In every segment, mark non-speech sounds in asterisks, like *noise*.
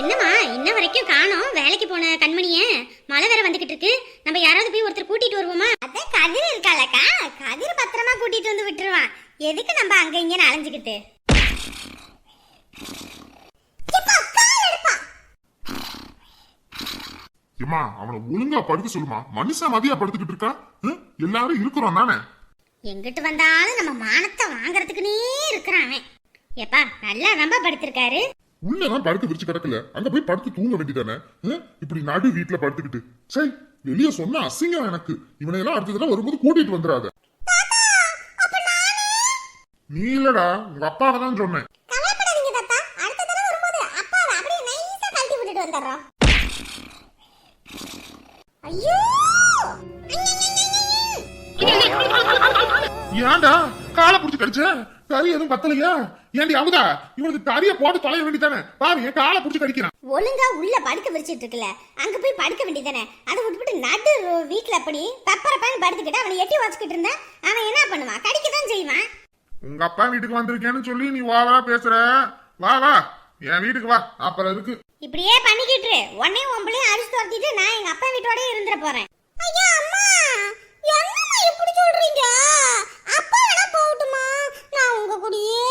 என்னம்மா இன்ன வரைக்கும் காணோம். வேலைக்கு போன கண்மணிய மழை வேற வந்துகிட்டு இருக்கு. நம்ம யாராவது போய் ஒருத்தர் கூட்டிட்டு வருவோமா? அத கதிர் இருக்காளக்கா. கதிர் பத்திரமா கூட்டிட்டு வந்து விட்டுருவான் எதுக்கு நம்ம அங்க இங்க அலைஞ்சுக்கிட்டு? ஏமா அவனை ஒழுங்கா படுக்க சொல்லுமா. மனுஷன் மதியா படுத்துக்கிட்டு இருக்கா? எல்லாரும் இருக்கிறோம் தானே? எங்கிட்டு வந்தாலும் நம்ம மானத்தை வாங்குறதுக்குனே இருக்கிறான் எப்பா நல்லா ரொம்ப படுத்திருக்காரு. உள்ளதான் படுத்து விரிச்சு கிடக்கல. அங்க போய் படுத்து தூங்க வேண்டியதானே? இப்படி நடு வீட்டுல படுத்துக்கிட்டு. சரி வெளிய சொன்னா அசிங்கம் எனக்கு. இவனை எல்லாம் அடுத்த தடவை வரும்போது கூட்டிட்டு வந்துடாத. நீ இல்லடா உங்க அப்பாவை தான் சொன்னேன். ஏன்டா காலை புடிச்சு கடிச்ச கறி எதுவும் பத்தலையா ஏண்டி அமுதா? இவனுக்கு கறிய போட்டு தொலைய வேண்டியதானே பாரு என் காலை புடிச்சு கடிக்கிறான். ஒழுங்கா உள்ள படுக்க விரிச்சிட்டு இருக்குல்ல. அங்க போய் படுக்க வேண்டியதானே அதை விட்டுவிட்டு நடு வீட்ல அப்படி பப்பர பேன் படுத்துக்கிட்டு அவனை எட்டி வச்சுக்கிட்டு இருந்தா அவன் என்ன பண்ணுவான்? கடிக்க தான் செய்வான். உங்க அப்பா வீட்டுக்கு வந்திருக்கேன்னு சொல்லி நீ வாவா பேசுற. வா வா. என் வீட்டுக்கு வா. அப்புறம் இருக்கு. இப்படியே பண்ணிக்கிட்டு. உடனே உம்பளையும் அரிசி துரத்திட்டு நான் எங்க அப்பா வீட்டோட இருந்துட போறேன். ஐயா அம்மா! என்னம்மா இப்படி சொல்றீங்க? அப்பா வேணா போகட்டுமா? நான் உங்க கூடயே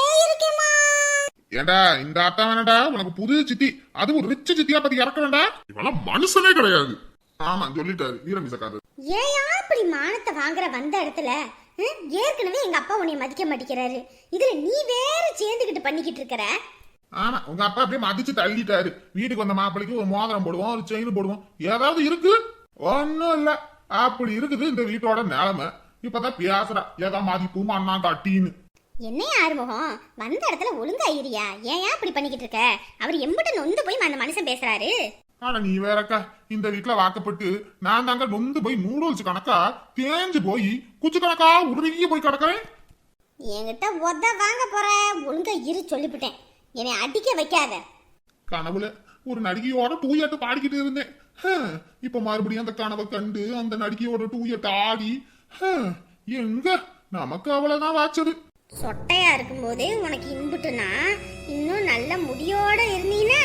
ஏண்டா இந்த அத்தா வேணடா உனக்கு புது சித்தி. அது ஒரு ரிச்ச சித்தியா பத்தி இறக்க வேண்டா இவெல்லாம் மனுஷனே கிடையாது. ஆமா சொல்லிட்டாரு வீரமிசக்காரர் ஏயா இப்படி மானத்தை வாங்குற வந்த இடத்துல ஏற்கனவே எங்க அப்பா உன்னை மதிக்க மாட்டேங்கிறாரு. இதுல நீ வேற சேர்ந்துகிட்டு பண்ணிக்கிட்டு இருக்கிற? ஆமா உங்க அப்பா அப்படியே மதிச்சு தள்ளிட்டாரு. வீட்டுக்கு வந்த மாப்பிளைக்கு ஒரு மோதிரம் போடுவோம் ஒரு செயின் போடுவோம். ஏதாவது இருக்கு? ஒண்ணும் இல்ல. அப்படி இருக்குது இந்த வீட்டோட நிலைமை. இப்பதான் பேசுறா ஏதா மதிப்பு மண்ணா கட்டின்னு என்னையா ஆறுமுகம்? வந்த இடத்துல ஒழுங்கா இருயா ஏன் இப்படி பண்ணிக்கிட்டு இருக்க? அவர் எம்பிட்டு நொந்து போய் அந்த மனுஷன் பேசுறாரு. ஆனா நீ வேறக்கா இந்த வீட்டுல வாக்கப்பட்டு நான் தாங்க நொந்து போய் நூடுல்ஸ் கணக்கா தேஞ்சு போய் குச்சி கணக்கா உருகி போய் கிடக்கிறேன். என்கிட்ட உத வாங்க போற. ஒழுங்கா இரு சொல்லிவிட்டேன் என்னை அடிக்க வைக்காத. கனவுல ஒரு நடிகையோட டூயட்டு பாடிக்கிட்டு இருந்தேன். இப்ப மறுபடியும் அந்த கனவை கண்டு அந்த நடிகையோட டூயட்டு ஆடி எங்க? நமக்கு அவ்வளவுதான் வாச்சது. சொட்டையா இருக்கும்போதே உனக்கு இன்புட்டுனா இன்னும் நல்ல முடியோட இருந்தீன்னா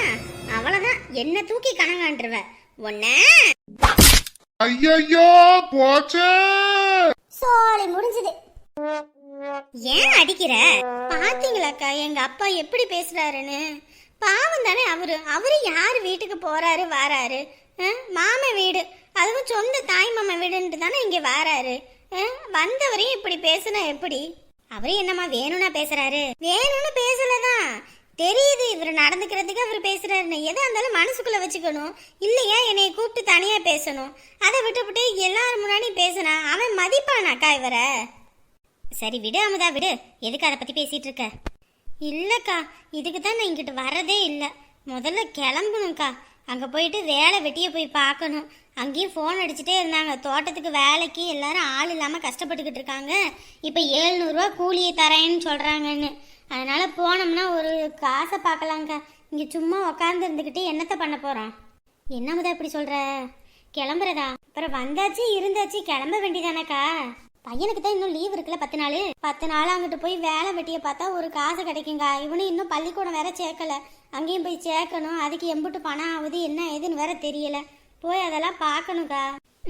அவ்வளவுதான். என்ன தூக்கி கணங்காண்டுருவ உன்ன? ஐயையோ போச்சே. சோலை முடிஞ்சது. ஏன் அடிக்கிற? பாத்தீங்களாக்கா எங்க அப்பா எப்படி பேசுறாருன்னு? பாவம் தானே அவரு. அவரு யார் வீட்டுக்கு போறாரு வாராரு? மாமன் வீடு. அதுவும் சொந்த தாய் மாமன் வீடுன்ட்டு தானே இங்க வாராரு? வந்தவரையும் இப்படி பேசுனா எப்படி? அவரு என்னம்மா வேணும்னா பேசுறாரு? வேணும்னு பேசலதான் தெரியுது இவர் நடந்துக்கிறதுக்கு அவர் பேசுறாருன்னு. எதா இருந்தாலும் மனசுக்குள்ள வச்சுக்கணும். இல்லையா என்னை கூப்பிட்டு தனியா பேசணும். அதை விட்டுவிட்டு எல்லாரும் முன்னாடி பேசினா அவன் மதிப்பானாக்கா இவரை? சரி விடு அமுதா விடு. எதுக்கு அதை பத்தி பேசிட்டு இருக்க? இல்லக்கா இதுக்கு தான் நான் இங்கிட்டு வரதே இல்லை. முதல்ல கிளம்பணும்க்கா. அங்கே போயிட்டு வேலை வெட்டியை போய் பார்க்கணும். அங்கேயும் ஃபோன் அடிச்சுட்டே இருந்தாங்க. தோட்டத்துக்கு வேலைக்கு எல்லாரும் ஆள் இல்லாமல் கஷ்டப்பட்டுக்கிட்டு இருக்காங்க. இப்போ ஏழ்நூறுரூவா கூலியை தரேன்னு சொல்கிறாங்கன்னு அதனால் போனோம்னா ஒரு காசை பார்க்கலாங்க இங்கே சும்மா உக்காந்து இருந்துக்கிட்டு என்னத்தை பண்ண போகிறோம் என்னமுதா இப்படி சொல்கிற கிளம்புறதா? அப்புறம் வந்தாச்சு இருந்தாச்சு கிளம்ப வேண்டியதானக்கா? பையனுக்கு தான் இன்னும் லீவ் இருக்குல்ல பத்து நாள்? பத்து நாள் அங்கிட்டு போய் வேலை வெட்டியை பார்த்தா ஒரு காசு கிடைக்குங்க. இவனும் இன்னும் பள்ளிக்கூடம் வேற சேர்க்கல. அங்கேயும் போய் சேர்க்கணும். அதுக்கு எம்புட்டு பணம் ஆகுது என்ன ஏதுன்னு வேற தெரியல. போய் அதெல்லாம் பார்க்கணுக்கா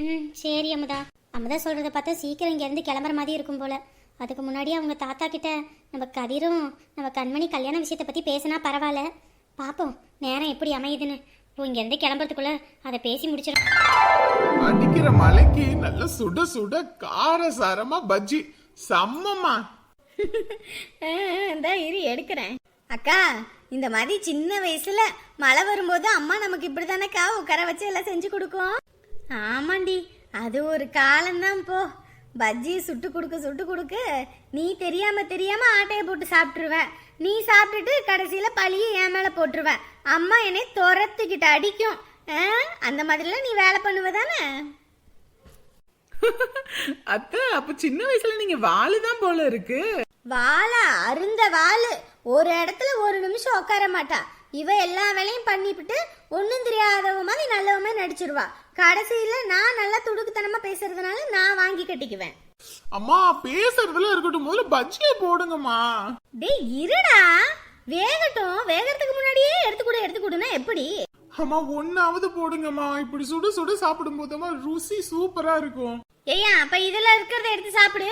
ம் சரி அமுதா. அமுதா சொல்றத பார்த்தா சீக்கிரம் இங்கேருந்து கிளம்புற மாதிரி இருக்கும் போல. அதுக்கு முன்னாடி அவங்க தாத்தா கிட்ட நம்ம கதிரும் நம்ம கண்மணி கல்யாண விஷயத்தை பற்றி பேசினா பரவாயில்ல. பார்ப்போம் நேரம் எப்படி அமையுதுன்னு. இங்கேருந்து கிளம்புறதுக்குள்ள அதை பேசி முடிச்சிடும். அடிக்கிற மலைக்கு நல்ல சுட சுட காரசாரமா பஜ்ஜி. செம்மம்மா. *laughs* இந்த இரு எடுக்கிறேன். அக்கா இந்த மாதிரி சின்ன வயசுல மழை வரும்போது அம்மா நமக்கு இப்படி தானேக்கா உட்கார வச்சு எல்லாம் செஞ்சு கொடுக்கும்? ஆமாண்டி அது ஒரு காலம்தான் போ. பஜ்ஜி சுட்டு கொடுக்க சுட்டு கொடுக்க. நீ தெரியாம தெரியாம ஆட்டையை போட்டு சாப்பிட்டுருவ நீ சாப்பிட்டுட்டு கடைசியில பழிய என் மேல போட்டுருவ அம்மா என்னை துரத்துக்கிட்டு அடிக்கும்? அந்த மாதிரிலாம் நீ வேலை பண்ணுவ தானே? *laughs* அத்தை அப்ப சின்ன வயசுல நீங்க வாளுதான் போல இருக்கு. வாளா அருந்த வாளு ஒரு இடத்துல ஒரு நிமிஷம் உட்கார மாட்டா. இவ எல்லா வேலையும் பண்ணிவிட்டு ஒன்றும் தெரியாதவ மாதிரி நல்லவ மாதிரி நடிச்சிருவா. கடைசியில நான் நல்லா துடுக்குத்தனமா பேசுறதுனால நான் வாங்கி கட்டிக்குவேன். அம்மா பேசுறதுல இருக்கட்டும். முதல்ல பஜ்ஜியை போடுங்கம்மா. டேய் இருடா. வேகட்டும். வேகறதுக்கு முன்னாடியே எடுத்து கொடு எடுத்து கொடுனா எப்படி? அம்மா ஒன்னாவது போடுங்கம்மா. இப்படி சுடு சுடு சாப்பிடும் போதம்மா ருசி சூப்பரா இருக்கும். ஏய்யா அப்ப இதுல இருக்கிறத எடுத்து சாப்பிடு.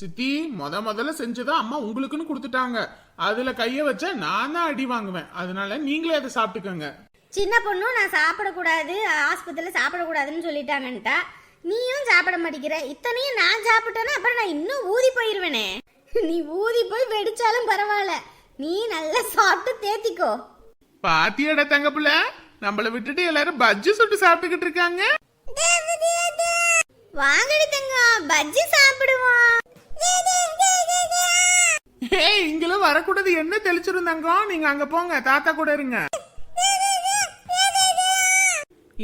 சித்தி முத முதல்ல செஞ்சதா அம்மா உங்களுக்குன்னு கொடுத்துட்டாங்க. அதுல கைய வச்சா நான் தான் அடி வாங்குவேன். அதனால நீங்களே அதை சாப்பிட்டுக்கோங்க. சின்ன பொண்ணும் நான் சாப்பிடக்கூடாது ஆஸ்பத்திரியில் சாப்பிடக்கூடாதுன்னு சொல்லிட்டாங்கன்ட்டா. நீயும் சாப்பிட மாட்டேங்கிற. இத்தனையும் நான் சாப்பிட்டேன்னா அப்புறம் நான் இன்னும் ஊதி போயிருவேனே. நீ ஊதி போய் வெடிச்சாலும் பரவாயில்ல. நீ நல்லா சாப்பிட்டு தேத்திக்கோ. பாத்தியடா தங்கப்புல நம்மள விட்டுட்டு எல்லாரும் பஜ்ஜி சுட்டு சாப்பிட்டுக்கிட்டு இருக்காங்க. வாங்கடி தங்கம். பஜ்ஜி சாப்பிடுவோம். ஏய் இங்கெல்லாம் வரக்கூடாது. என்ன தெளிச்சிருந்தாங்க நீங்க அங்க போங்க. தாத்தா கூட இருங்க.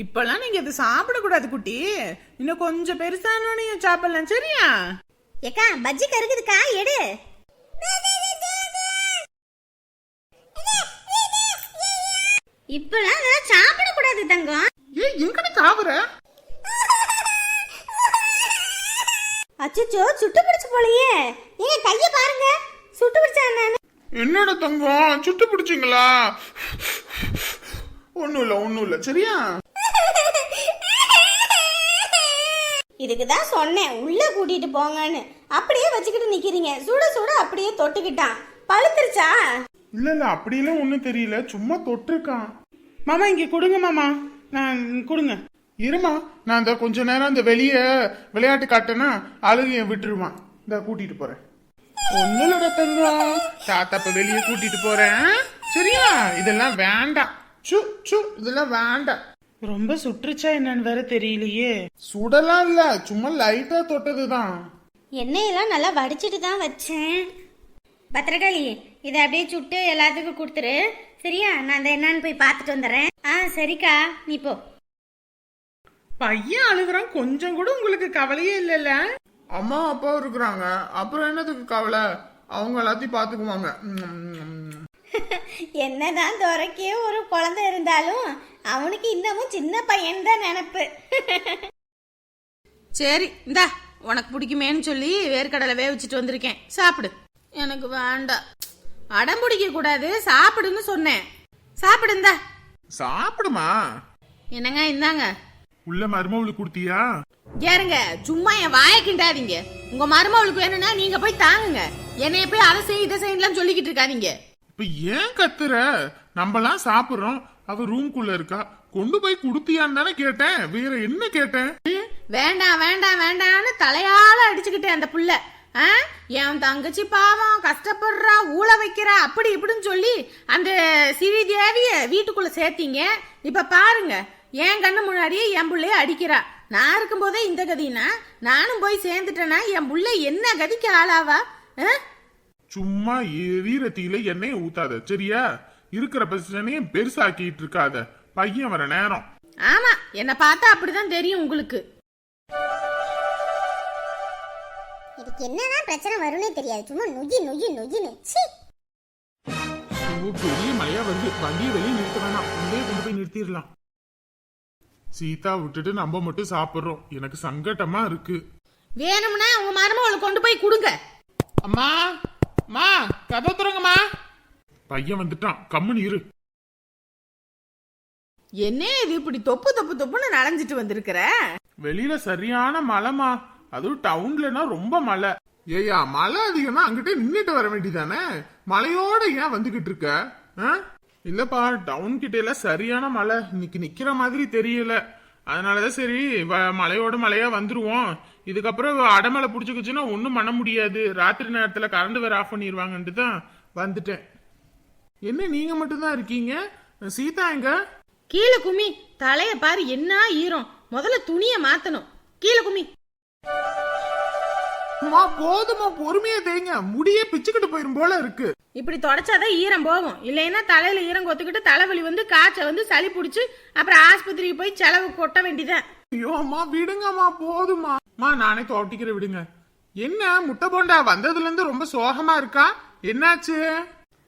இப்பெல்லாம் நீங்க இது சாப்பிடக்கூடாது குட்டி. இன்னும் கொஞ்சம் பெருசானோன்னு சாப்பிடலாம். சரியா? ஏக்கா பஜ்ஜி கருக்குதுக்கா எடு. இப்பெல்லாம் அதெல்லாம் சாப்பிடக்கூடாது தங்கம். ஏய் எங்கட காவுற அச்சோ சுட்டு பிடிச்சு போலையே. ஏன் கைய பாருங்க. சுட்டு பிடிச்சா என்னோட தங்கம்? சுட்டு பிடிச்சிங்களா? ஒண்ணும் இல்ல ஒண்ணும் இல்ல. சரியா? இதுக்கு தான் சொன்னேன் உள்ள கூட்டிட்டு போங்கன்னு. அப்படியே வச்சுக்கிட்டு நிக்கிறீங்க. சுட சுட அப்படியே தொட்டுக்கிட்டான். பழுத்துருச்சா? இல்ல இல்ல அப்படியெல்லாம் ஒண்ணும் தெரியல. சும்மா தொட்டிருக்கான். மாமா இங்க கொடுங்க மாமா. நான் கொடுங்க. இருமா நான் இந்த கொஞ்ச நேரம் இந்த வெளிய விளையாட்டு காட்டேன்னா அழுகைய விட்டுருவான். இந்த கூட்டிட்டு போறேன். ஒண்ணுலட தங்கம் தாத்தா இப்ப வெளியே கூட்டிட்டு போறேன். சரியா? இதெல்லாம் வேண்டாம். சு சு இதெல்லாம் வேண்டாம். ரொம்ப சுற்றுச்சா என்னன்னு வேற தெரியலையே. சுடலாம் இல்ல. சும்மா லைட்டா தொட்டதுதான். எண்ணெயெல்லாம் நல்லா வடிச்சிட்டு தான் வச்சேன். பத்திரகாளி இதை அப்படியே சுட்டு எல்லாத்துக்கும் கொடுத்துரு. சரியா? நான் அந்த என்னன்னு போய் பார்த்துட்டு வந்துடுறேன். ஆ சரிக்கா. நீ போ. பையன் அழுகுறான் கொஞ்சம் கூட உங்களுக்கு கவலையே இல்லைல்ல? அம்மா அப்பா இருக்கிறாங்க. அப்புறம் என்னதுக்கு கவலை? அவங்க எல்லாத்தையும் பாத்துக்குவாங்க *laughs* என்னதான் துறைக்கே ஒரு குழந்தை இருந்தாலும் அவனுக்கு இன்னமும் சின்ன பையன் தான் நினப்பு. *laughs* சரி இந்தா உனக்கு பிடிக்குமேன்னு சொல்லி வேர்க்கடலை வேவிச்சிட்டு வந்திருக்கேன். சாப்பிடு. எனக்கு வேண்டாம். அடம் பிடிக்க கூடாது சாப்பிடுன்னு சொன்னேன். சாப்பிடு இந்தா. சாப்பிடுமா? என்னங்க இந்தாங்க. உள்ள மருமவளுக்கு கொடுத்தியா? ஏறுங்க சும்மா என் வாயை கிண்டாதீங்க. உங்க மருமவளுக்கு வேணும்னா நீங்க போய் தாங்குங்க. என்னைய போய் அதை செய் இதை செய்யலாம் சொல்லிக்கிட்டு இருக்காதீங்க. இப்ப ஏன் கத்துற? நம்மலாம் சாப்பிடுறோம். அவ ரூம்குள்ள இருக்கா. கொண்டு போய் குடுத்தியான்னு தானே கேட்டேன். வேற என்ன கேட்டேன்? வேண்டாம் வேண்டாம் வேண்டாம்னு தலையால அடிச்சுக்கிட்டேன் அந்த புள்ள? என் தங்கச்சி பாவம் கஷ்டப்படுறா ஊழ வைக்கிறா அப்படி இப்படின்னு சொல்லி அந்த சிறிதேவிய வீட்டுக்குள்ள சேர்த்தீங்க. இப்ப பாருங்க என் கண்ணு முன்னாடியே என் புள்ளைய அடிக்கிறா. நான் இருக்கும்போதே இந்த கதினா. நானும் போய் சேர்ந்துட்டேன்னா என் புள்ள என்ன கதிக்கு ஆளாவா? ஆ? சும்மா எரியறத்தில எண்ணெய ஊத்தாத சரியா? இருக்கிற பிரச்சனையை பெருசாக்கிட்டு இருக்காத. பையன் வர நேரம். ஆமா என்ன பார்த்தா அப்படிதான் தெரியும் உங்களுக்கு. இதுக்கு என்னதான் பிரச்சனை வரும்னே தெரியாது. சும்மா நுஜின்னு சீ ஓ, பெரிய மழையா வருது. வண்டியை வெளியே நிறுத்த வேணாம். உள்ளே கொண்டு போய் நிறுத்திடலாம். சீதா விட்டுட்டு நம்ம மட்டும் சாப்பிடுறோம். எனக்கு சங்கட்டமா இருக்கு. வேணும்னா உங்க மருமகளை கொண்டு போய் கொடுங்க. அம்மா அம்மா கதை துறங்கம்மா. பையன் வந்துட்டான். கம்முன்னு இரு. என்ன இது இப்படி தொப்பு தொப்பு தொப்புன்னு நனைஞ்சிட்டு வந்திருக்கிற? வெளியில சரியான மழைமா அதுவும் டவுன்லனா ரொம்ப மழை. ஏய்யா மழை அதிகம்னா அங்கிட்ட நின்னுட்டு வர வேண்டியதானே? மழையோட ஏன் வந்துகிட்டு இருக்க? ஆ? இல்லப்பா டவுன் கிட்ட எல்லாம் சரியான மழை. இன்னைக்கு நிக்கிற மாதிரி தெரியல. அதனாலதான் சரி வ- மழையோட மழையா வந்துருவோம். இதுக்கப்புறம் அடமலை புடிச்சுக்குச்சுன்னா ஒன்றும் பண்ண முடியாது. ராத்திரி நேரத்துல கரண்ட் வேற ஆஃப் பண்ணிடுவாங்கன்ட்டு தான் வந்துட்டேன். என்ன நீங்க மட்டும்தான் இருக்கீங்க? சீதா எங்க? கீழே குமி தலைய பாரு என்ன ஈரம். முதல்ல துணிய மாத்தணும். கீழே குமி அம்மா போதுமா பொறுமையா தேங்க முடியே பிச்சுக்கிட்டு போயிரும் போல இருக்கு. இப்படி தொடச்சாதான் ஈரம் போகும். இல்லைன்னா தலையில ஈரம் கொத்துக்கிட்டு தலைவலி வந்து காய்ச்சல் வந்து சளி பிடிச்சு அப்புறம் ஆஸ்பத்திரிக்கு போய் செலவு கொட்ட வேண்டியதான் ஐயோ அம்மா விடுங்கம்மா போதுமா அம்மா நானே தோட்டிக்கிற விடுங்க. என்ன முட்டை போண்டா வந்ததுல இருந்து ரொம்ப சோகமா இருக்கா? என்னாச்சு?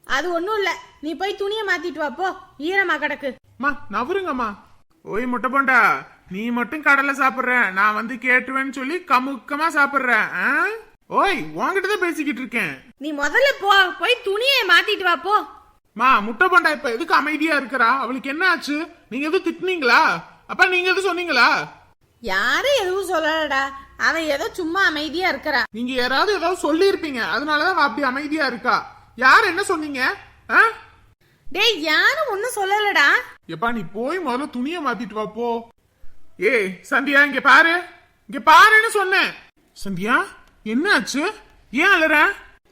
அது ஒண்ணும் இல்ல. நீ போய் துணியை மாத்திட்டு வா போ. ஈரமா கிடக்கு. அம்மா நவருங்கம்மா. ஓய் முட்டை போண்டா. நீ மட்டும் கடலை சாப்பிடுற நான் வந்து கேட்டுவேன்னு சொல்லி கமுக்கமா சாப்பிடுறேன் ஆ? ஓய் உன்கிட்ட தான் பேசிக்கிட்டு இருக்கேன். நீ முதல்ல போ போய் துணியை மாத்திட்டு வா போ. மா முட்டை போண்டா இப்ப எதுக்கு அமைதியா இருக்கிறா? அவளுக்கு என்ன ஆச்சு? நீங்க எதுவும் திட்டுனீங்களா? அப்பா நீங்க எதுவும் சொன்னீங்களா? யாரும் எதுவும் சொல்லலடா. அவன் ஏதோ சும்மா அமைதியா இருக்கிறா. நீங்க யாராவது ஏதாவது சொல்லியிருப்பீங்க. அதனாலதான் அப்படி அமைதியா இருக்கா. யார் என்ன சொன்னீங்க? டேய் யாரும் ஒன்னும் சொல்லலடா. எப்பா நீ போய் முதல்ல துணிய மாத்திட்டு வா போ. ஏய் சந்தியா இங்க பாரு. இங்க பாருன்னு சொன்னேன். சந்தியா என்ன ஆச்சு ஏன் அலற?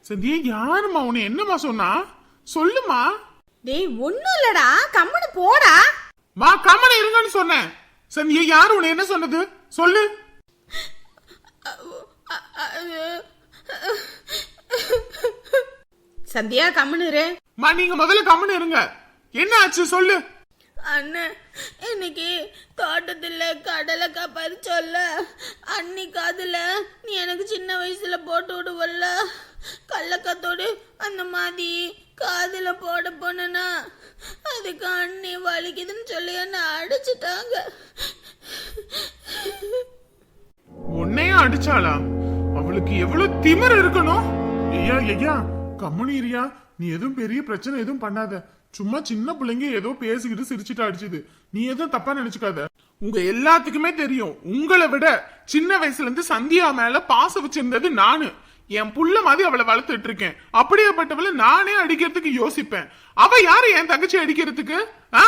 சந்தியா யாரும்மா உன்னை என்னம்மா சொன்னா? சொல்லுமா டேய் ஒண்ணும் இல்லடா. கம்முனு போடா. மா கம்மனை இருங்கன்னு சொன்னேன். சந்தியா யாரு உன்னை என்ன சொன்னது? சொல்லு. சந்தியா கம்முனு இரு. மா நீங்க முதல்ல கம்மன் இருங்க. என்ன ஆச்சு சொல்லு. அண்ணன் இன்னைக்கு தோட்டத்தில் கடலைக்காய் பறிச்சோல்ல அண்ணி காதில் நீ எனக்கு சின்ன வயசில் போட்டு விடுவல்ல. கடலக்காத்தோடு அந்த மாதிரி காதில் போட போனேனா அதுக்கு அண்ணி வலிக்குதுன்னு சொல்லி என்னை அடிச்சிட்டாங்க. உன்னையும் அடிச்சாளா? அவளுக்கு எவ்வளவு திமிர் இருக்கணும்? ஐயா ஐயா கம்முனிரியா நீ எதுவும் பெரிய பிரச்சனை எதுவும் பண்ணாத. சும்மா சின்ன பிள்ளைங்க ஏதோ பேசிக்கிட்டு சிரிச்சிட்டு அடிச்சுது. நீ எதுவும் தப்பா நினைச்சுக்காத. உங்க எல்லாத்துக்குமே தெரியும். உங்களை விட சின்ன வயசுல இருந்து சந்தியா மேல பாசம் வச்சிருந்தது நானு. என் புள்ள மாதிரி அவளை வளர்த்துட்டு இருக்கேன். அப்படியேப்பட்டவளை நானே அடிக்கிறதுக்கு யோசிப்பேன். அவ யாரு என் தங்கச்சி அடிக்கிறதுக்கு? ஆ?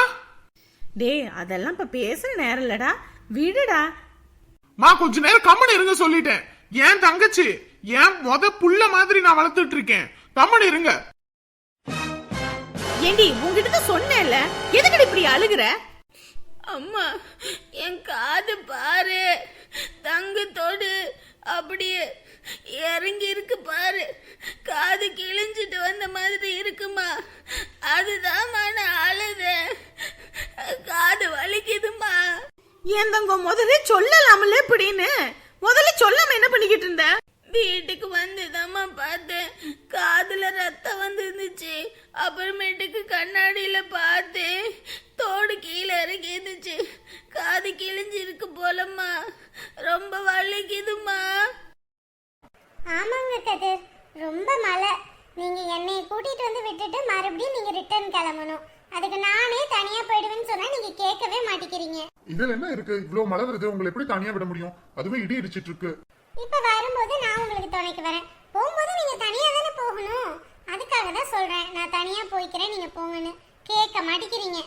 டேய் அதெல்லாம் இப்ப பேசுற நேரம் இல்லடா. விடுடா. மா கொஞ்ச நேரம் கம்மன் இருங்க சொல்லிட்டேன். என் தங்கச்சி என் மொத புள்ள மாதிரி நான் வளர்த்துட்டு இருக்கேன். கம்மன் இருங்க. ஏண்டி உங்ககிட்ட தான் சொன்னேன்ல. எதுக்கடி இப்படி அழுகுற? அம்மா என் காது பாரு. தங்கத்தோடு அப்படியே இறங்கி இருக்கு பாரு. காது கிழிஞ்சிட்டு வந்த மாதிரி இருக்குமா? அதுதாம்மா நான் அழுதேன். காது வலிக்குதுமா ஏன் தங்க முதல்ல சொல்லலாம்ல இப்படின்னு. முதல்ல சொல்லாம என்ன பண்ணிக்கிட்டு இருந்த? வீட்டுக்கு வந்துதாம்மா பார்த்தேன். காதுல ரத்தம் வந்துருந்துச்சு. அப்புறமேட்டுக்கு கண்ணாடியில பார்த்தேன். தோடு கீழே இறங்கி இருந்துச்சு. காது கிழிஞ்சு இருக்கு போலம்மா. ரொம்ப வலிக்குதுமா ஆமாங்க கதிர். ரொம்ப மழை. நீங்க என்னைய கூட்டிட்டு வந்து விட்டுட்டு மறுபடியும் நீங்க ரிட்டர்ன் கிளம்பணும். அதுக்கு நானே தனியா போயிடுவேன்னு சொன்னா நீங்க கேட்கவே மாட்டேங்கிறீங்க. இதுல என்ன இருக்கு? இவ்வளவு மழை வருது. உங்களை எப்படி தனியா விட முடியும்? அதுவும் இடி இடிச்சிட்டு இருக்கு. இப்ப வரும்போது நான் உங்களுக்கு துணைக்கு வரேன். போகும்போது நீங்க தனியா தானே போகணும். அதுக்காக தான் சொல்றேன். நான் தனியா போய்க்கிறேன் நீங்க போங்கன்னு. கேட்க மாட்டேங்கிறீங்க.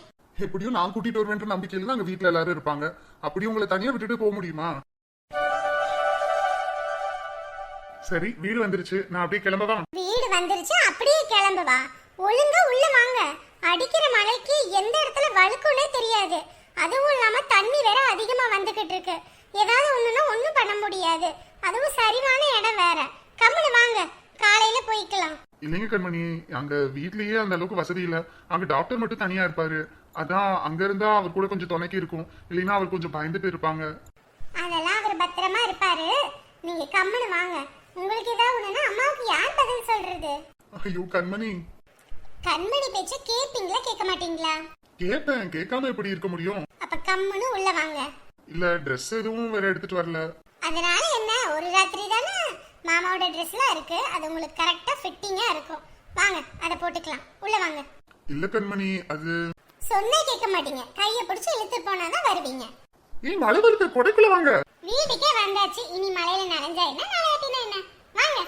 எப்படியும் நான் கூட்டிட்டு வருவேன்ற நம்பிக்கையில தான் அங்க வீட்டுல எல்லாரும் இருப்பாங்க. அப்படி உங்களை தனியா விட்டுட்டு போக முடியுமா? சரி வீடு வந்துருச்சு. நான் அப்படியே கிளம்பவா? வீடு வந்துருச்சு அப்படியே கிளம்பு வா ஒழுங்கா உள்ள வாங்க. அடிக்கிற மழைக்கு எந்த இடத்துல வழுக்குன்னே தெரியாது. அதுவும் இல்லாம தண்ணி வேற அதிகமா வந்துகிட்டு இருக்கு. ஏதாவது ஒண்ணுனா ஒண்ணும் பண்ண முடியாது. அதுவும் சரிவான இடம் வேற. கம்முனு வாங்க. காலையில போய்க்கலாம். இல்லைங்க கண்மணி அங்க வீட்லயே அந்த அளவுக்கு வசதி இல்ல. அங்க டாக்டர் மட்டும் தனியா இருப்பாரு. அதான் அங்க இருந்தா அவர் கூட கொஞ்சம் துணைக்கி இருக்கும். இல்லைன்னா அவர் கொஞ்சம் பயந்துட்டு இருப்பாங்க. அதெல்லாம் அவர் பத்திரமா இருப்பாரு. நீங்க கம்முனு வாங்க. உங்களுக்கு ஏதாவது ஒண்ணுனா அம்மாவுக்கு யார் பதில் சொல்றது? ஐயோ கண்மணி. கண்மணி பேச்ச கேப்பீங்களா கேட்க மாட்டீங்களா? கேட்பேன் கேட்காம எப்படி இருக்க முடியும்? அப்ப கம்முனு உள்ள வாங்க. இல்ல Dress எதுவும் வேற எடுத்துட்டு வரல. அதனால என்ன? ஒரு ராத்திரி தானே மாமாவோட ட்ரெஸ்லாம் இருக்கு. அது உங்களுக்கு கரெக்டா ஃபிட்டிங்கா இருக்கும். வாங்க அதை போட்டுக்கலாம். உள்ள வாங்க. இல்ல கண்மணி அது சொன்னா கேட்க மாட்டீங்க. கைய பிடிச்சு இழுத்து போனாதான் வருவீங்க. ஏய் மழை வருது கொடைக்குள்ள வாங்க. வீட்டுக்கே வந்தாச்சு. இனி மழையில நனைஞ்சா என்ன? நனையாட்டினா என்ன? வாங்க.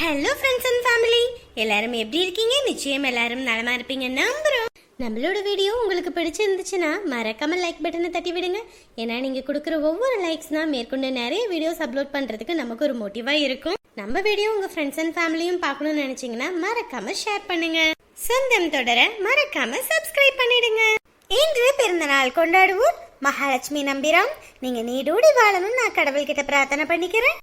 ஹலோ ஃப்ரெண்ட்ஸ் அண்ட் ஃபேமிலி எல்லாரும் எப்படி இருக்கீங்க? நிச்சயம் எல்லாரும் நலமா இருப்பீங்க நம்புறோம். நம்மளோட வீடியோ உங்களுக்கு பிடிச்சிருந்துச்சுன்னா மறக்காம லைக் பட்டனை தட்டி விடுங்க. ஏன்னா நீங்கள் கொடுக்குற ஒவ்வொரு லைக்ஸ் தான் மேற்கொண்டு நிறைய வீடியோஸ் அப்லோட் பண்ணுறதுக்கு நமக்கு ஒரு மோட்டிவாக இருக்கும். நம்ம வீடியோ உங்கள் ஃப்ரெண்ட்ஸ் அண்ட் ஃபேமிலியும் பார்க்கணும்னு நினச்சிங்கன்னா மறக்காம ஷேர் பண்ணுங்க. சொந்தம் தொடர மறக்காம சப்ஸ்கிரைப் பண்ணிடுங்க. இன்று பிறந்தநாள் கொண்டாடுவோம் மகாலட்சுமி நம்பிராம். நீங்க நீடோடி வாழணும்னு நான் கடவுள்கிட்ட பிரார்த்தனை பண்ணிக்கிறேன்.